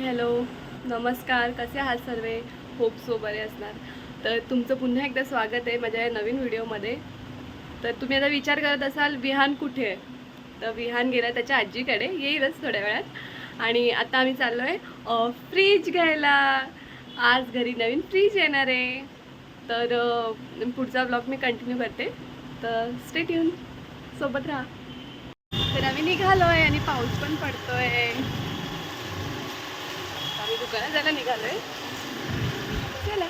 Hello. नमस्कार. कसे आहात सर्व? होप सो बरे असणार. तर तुमचं पुन्हा एकदा स्वागत आहे माझ्या या नवीन व्हिडिओमध्ये. तर तुम्ही आता विचार करत असाल विहान कुठे आहे? तर विहान गेला त्याच्या आजीकडे. येईलच थोड्या वेळात. आणि आता आम्ही चाललो आहे फ्रीज घ्यायला. आज घरी नवीन फ्रीज येणार आहे. तर पुढचा ब्लॉग मी कंटिन्यू करते. तर स्टेट येऊन सोबत राहा. तर आम्ही निघालो आहे आणि पाऊस पण पडतो आहे दुकानात जायला चला.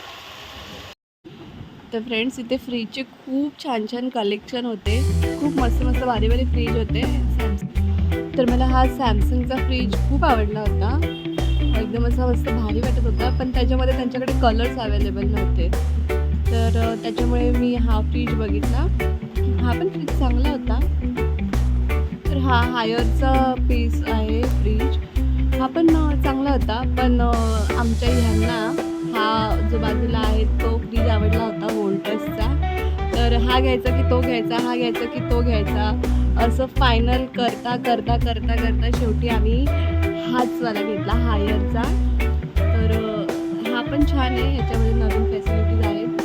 तर फ्रेंड्स इथे फ्रीजचे खूप छान छान कलेक्शन होते. खूप मस्त मस्त भारी भारी फ्रीज होते. तर मला हा सॅमसंगचा फ्रीज खूप आवडला होता. एकदम असा मस्त भारी वाटत होता पण त्याच्यामध्ये त्यांच्याकडे कलर्स अवेलेबल नव्हते. तर त्याच्यामुळे मी हा फ्रीज बघितला. हा पण फ्रीज चांगला होता. तर हा हायरचा पीस आहे. हा पण चांगला होता. पण आमच्या ह्यांना हा जो बाजूला आहे तो फ्रीज आवडला होता वोल्टसचा तर हा घ्यायचा की तो घ्यायचा हा घ्यायचा की तो घ्यायचा. असं फायनल करता करता करता करता शेवटी आम्ही हाचवाला घेतला हायरचा तर हा पण छान आहे. याच्यामध्ये नवीन फॅसिलिटीज आहेत.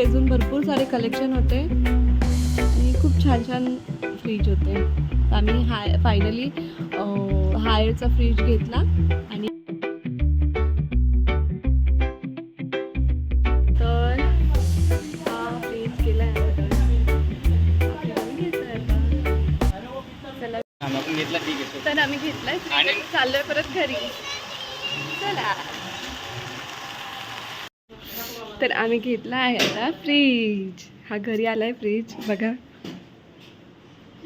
अजून भरपूर सारे कलेक्शन होते. आणि खूप छान छान फ्रीज होते. तर आम्ही हाय फायनली हायरचा फ्रीज घेतला आणि तर हा फ्रीज केला तर आम्ही घेतलाय चाललोय परत घरी. चला. तर आम्ही घेतला आहे आता फ्रीज हा घरी आलाय फ्रीज बघा.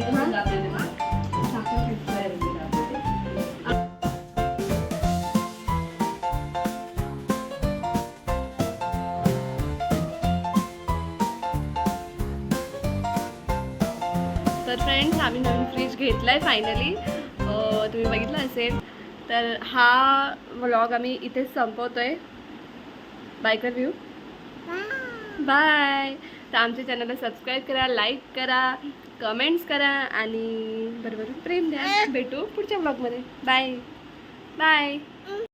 कसं? तर फ्रेंड्स आम्ही नवीन फ्रीज घेतला आहे फायनली तुम्ही बघितलं असेल. तर हा व्लॉग आम्ही इथेच संपवतो आहे बाय कर व्ह्यू बाय तर आमच्या चॅनलला सबस्क्राईब करा लाईक करा कमेंट्स करा आणि बरोबर प्रेम द्या. भेटू पुढच्या ब्लॉगमध्ये बाय बाय